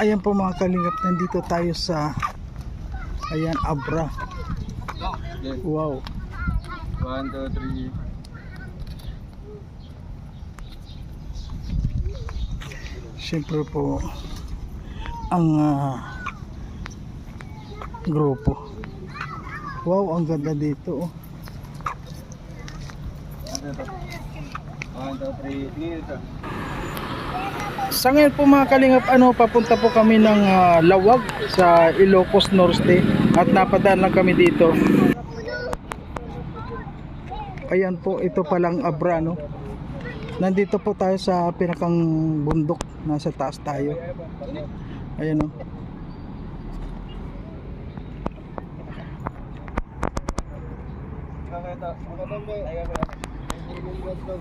ayan po mga kalingap nandito tayo sa ayan abra wow 1, 2, 3 Siyempre po ang uh, grupo. Wow, ang ganda dito. Oh. Ano to? 1, 2, 3, sa ngayon po mga kalingap, ano, papunta po kami ng ah, Lawag sa Ilocos Norte at napadaan lang kami dito. Ayan po, ito palang Abra, no? Nandito po tayo sa pinakang bundok, nasa taas tayo. Ayan, no?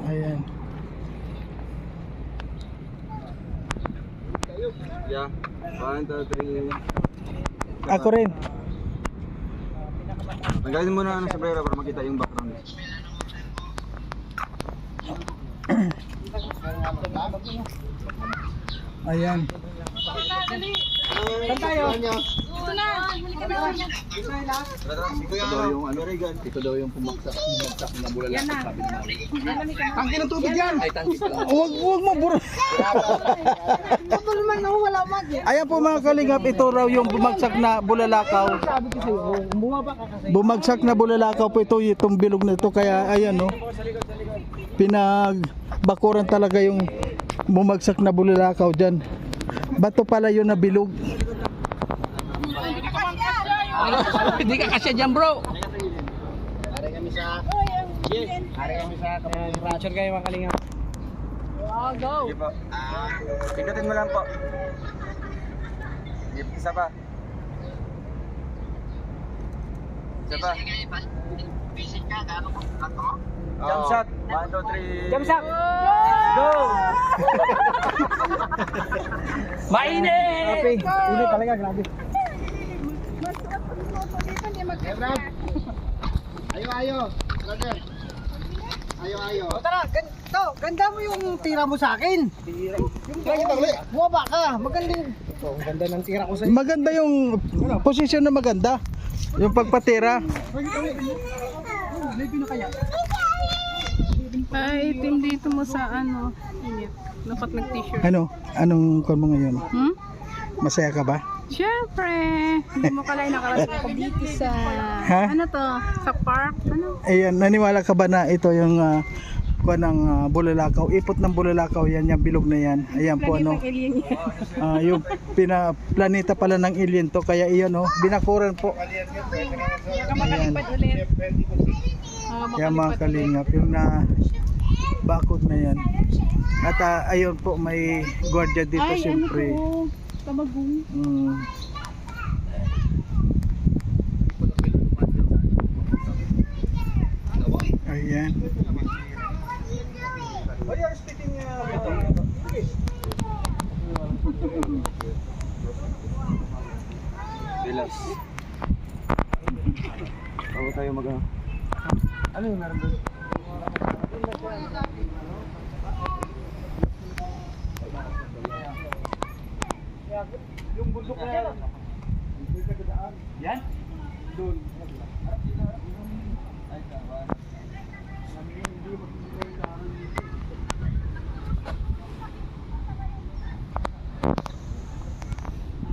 Ayan. Yeah. One, two, three. Ako rin. Tanggalin mo na ang sombrero para makita yung background. Ayan. Saan tayo? Ito daw yung ano, ito daw yung pumaksak. Pumaksak na bulala. Sabi na Tangki ng tubig yan. Huwag, huwag mo buro. Ayan po mga kalingap, ito raw yung bumagsak na bulalakaw. Bumagsak na bulalakaw po ito, itong bilog na ito. Kaya ayan no, pinagbakuran talaga yung bumagsak na bulalakaw dyan. Bato pala yun na bilog. Hindi ka kasya dyan bro. Picture kayo mga kalinga. Sige po. Pindutin mo lang po. Sige, Isa pa. Isa pa. Jump shot. One, two, three. Jump shot. Go! Mainit! Hindi talaga, grabe. Ayo, ayo. Brother. Ayo, ayo. O tara, ganito. Ganda mo yung tira mo sa akin. Yung Buwaba ka. Magandang. Oh, ang ganda ng tira ko sa Maganda yung posisyon na maganda. Yung pagpatira. Ay, itim dito mo sa ano, init. Dapat nag-t-shirt. Ano? Anong kon mo ngayon? Hmm? Masaya ka ba? Siyempre! Hindi mo kalay nakarating ako dito sa... Ha? Ano to? Sa park? Ano? Ayan, naniwala ka ba na ito yung uh, kuha ng ah, bulalakaw? Ipot ng bulalakaw yan, yung bilog na yan. Ayan po ano. Planetang alien yan. ah, yung pina, planeta pala ng alien to. Kaya iyan oh, binakuran po. Baka makalipad ulit. Ah, Yan mga kalingap. Yung na bakod na yan. At ah, ayun po, may gwardiya dito Ay, ano siyempre. to? Kamagong. Mm. Ayan. Bilas. Bago tayo mag... Ano yung meron doon? Yung bundok na yan. Yan? Doon.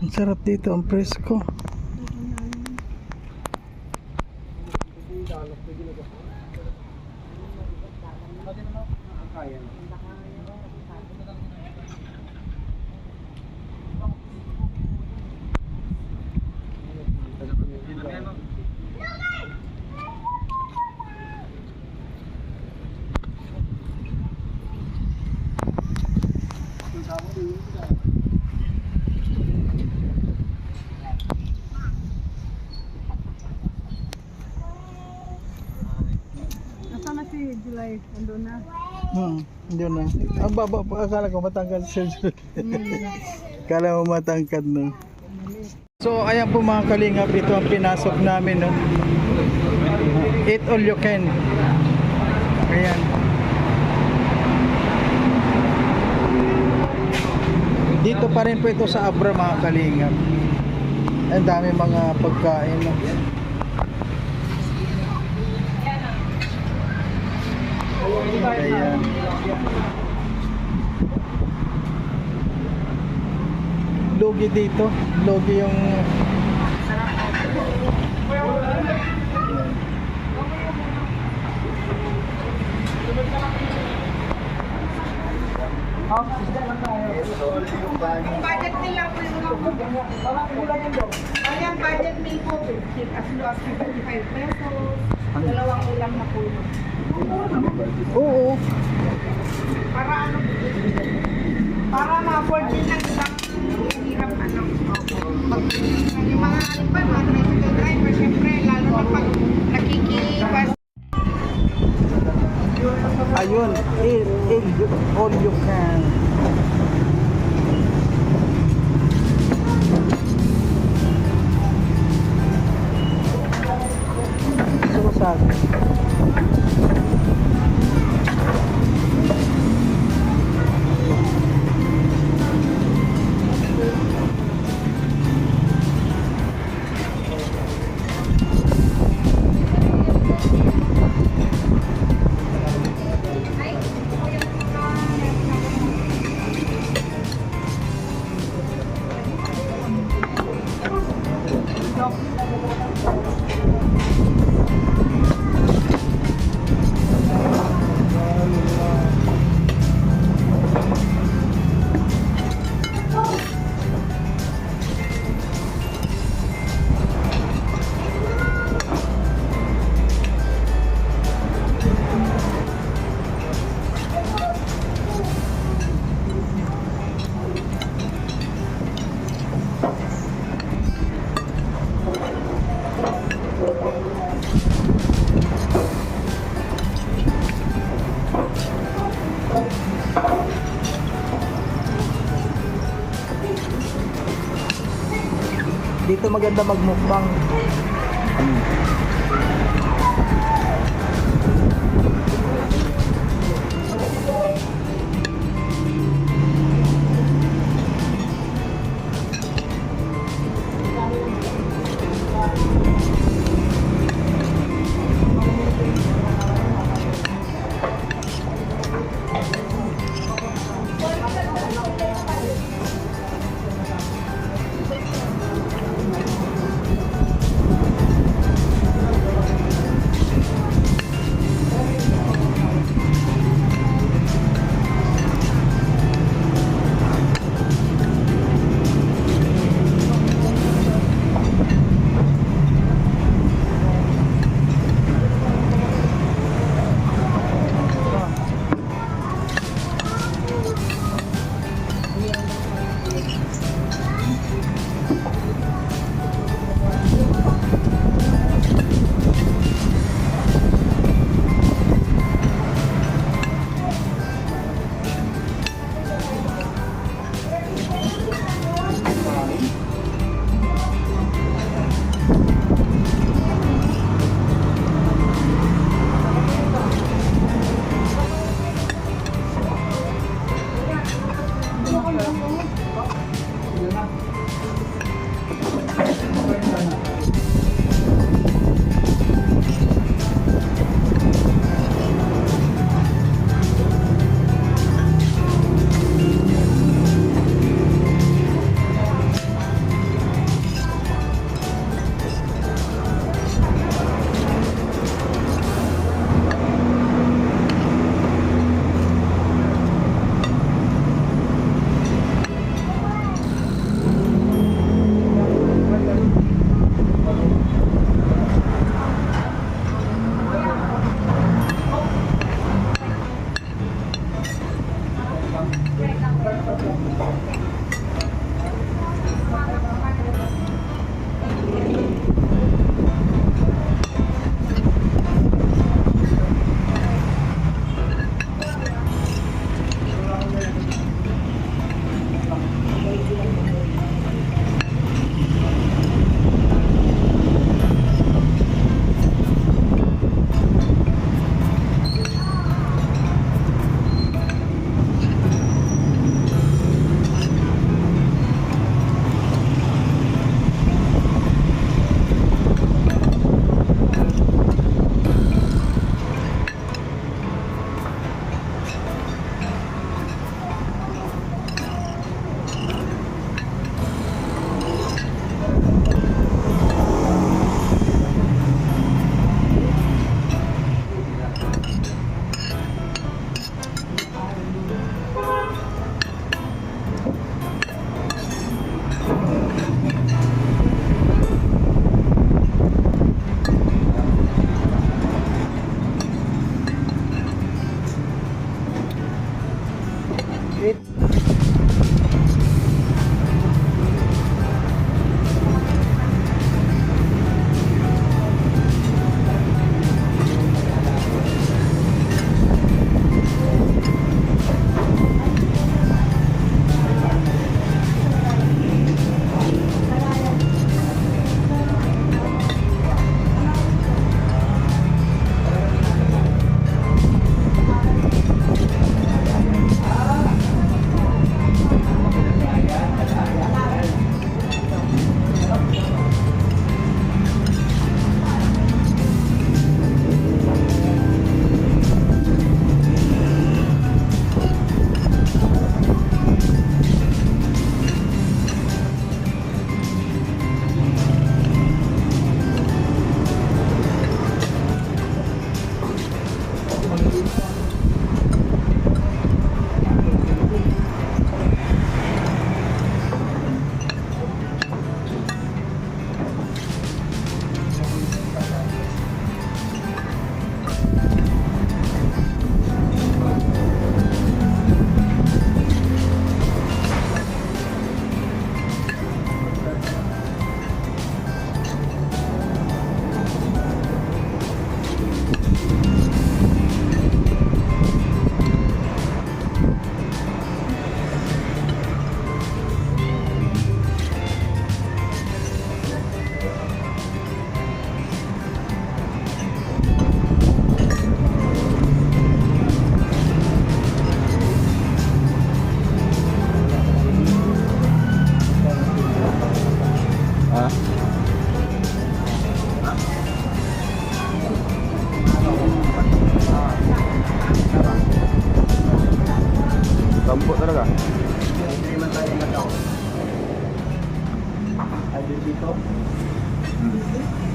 Ang sarap dito, ang presko. Nasaan na si July? Ando na. Hmm, yun na. Ang baba, akala ko matangkad siya. Akala mo matangkad no. So ayan po mga kalingap, ito ang pinasok namin no. Eat all you can. Ayan. Dito Dito pa rin po ito sa Abra mga kalingap. Ang dami mga pagkain. No? Ayan. Logi dito. Logi yung... Budget nila po yung Ayan, budget meal po. As low as 55 pesos. Dalawang ulam na po. yun. Oo. Para ano, para ma-afford din ng ibang hirap ano. Yung mga pa, mga tricycle driver, syempre, lalo na pag nakikibas Ayun. Eat, eat all you can. Gusto Dito maganda magmukbang. dito.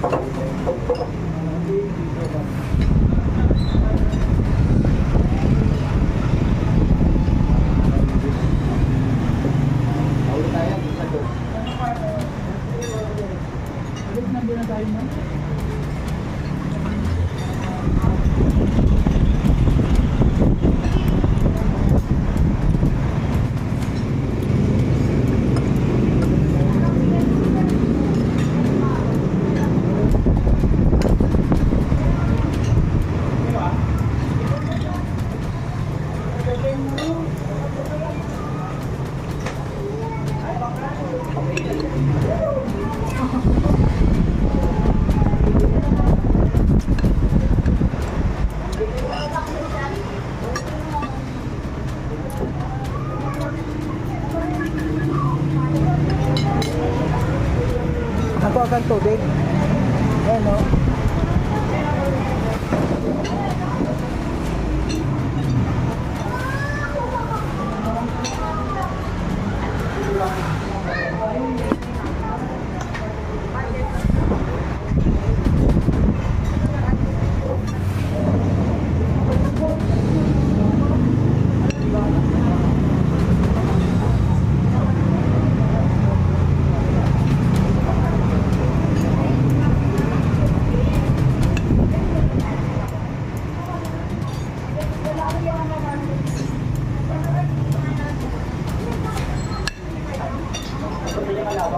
Thank you. Ako akan tubig. Ayan o. Inom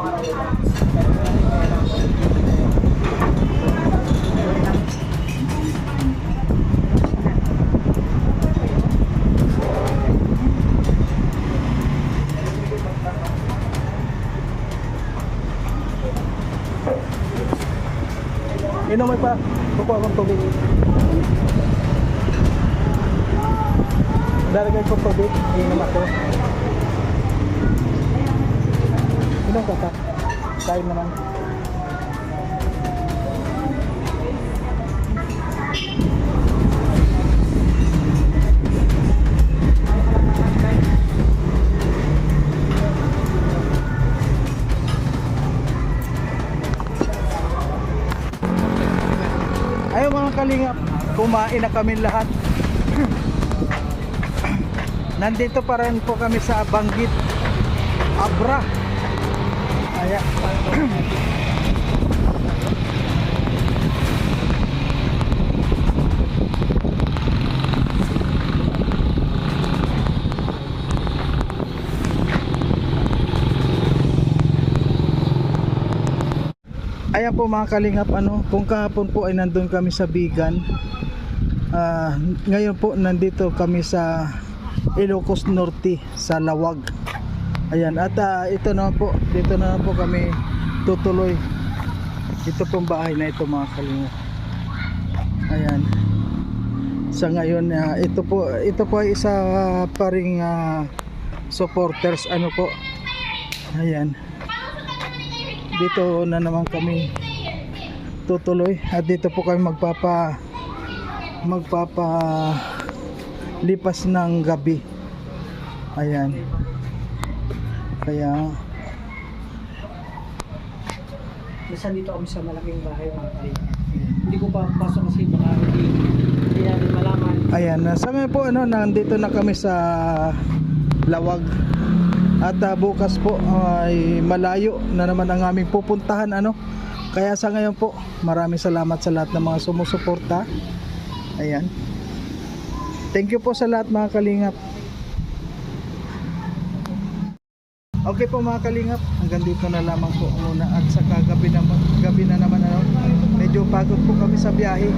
mo pa. Kukuha akong tubig. Naman. Ayaw mga kalingap, kumain na kami lahat. Nandito pa rin po kami sa Banggit, Abra. Aya. Ayan po mga kalingap ano, kung kahapon po ay nandun kami sa Bigan. ah, ngayon po nandito kami sa Ilocos Norte sa Lawag. Ayan at ah, ito na po, dito na po kami tutuloy. Ito pong bahay na ito mga kalingap. Ayan. Sa ngayon ah, ito po ito po ay isa pa ring ah, supporters ano po. Ayan dito na naman kami tutuloy at dito po kami magpapa magpapa lipas ng gabi ayan kaya Minsan dito kami sa malaking bahay mga kalinga. Hindi ko pa pasok kasi baka hindi, hindi natin malaman. ayan sa ngayon po ano nandito na kami sa lawag. At ah, bukas po ay malayo na naman ang aming pupuntahan ano. Kaya sa ngayon po maraming salamat sa lahat ng mga sumusuporta. Ayan. Thank you po sa lahat mga kalingap Okay po mga kalingap, hanggang dito na lamang po muna at sa kagabi naman, gabi na naman ano, medyo pagod po kami sa biyahe.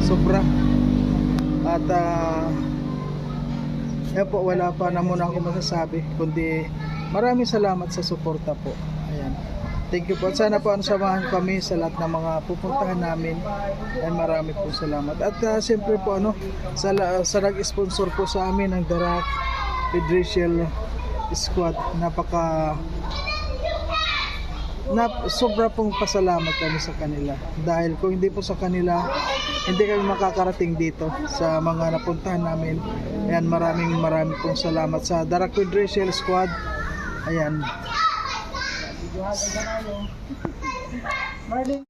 Sobra. At ah yan po, wala pa na muna ako masasabi kundi maraming salamat sa suporta po. Ayan. Thank you po. At sana po ang samahan kami sa lahat ng mga pupuntahan namin. Ay marami po salamat. At ah, siyempre po ano, sa, sa nag-sponsor po sa amin ng Darak Pedricial Squad. Napaka na sobra pong pasalamat kami sa kanila dahil kung hindi po sa kanila hindi kami makakarating dito sa mga napuntahan namin ayan maraming maraming pong salamat sa Darak Rachel Squad ayan Marlin.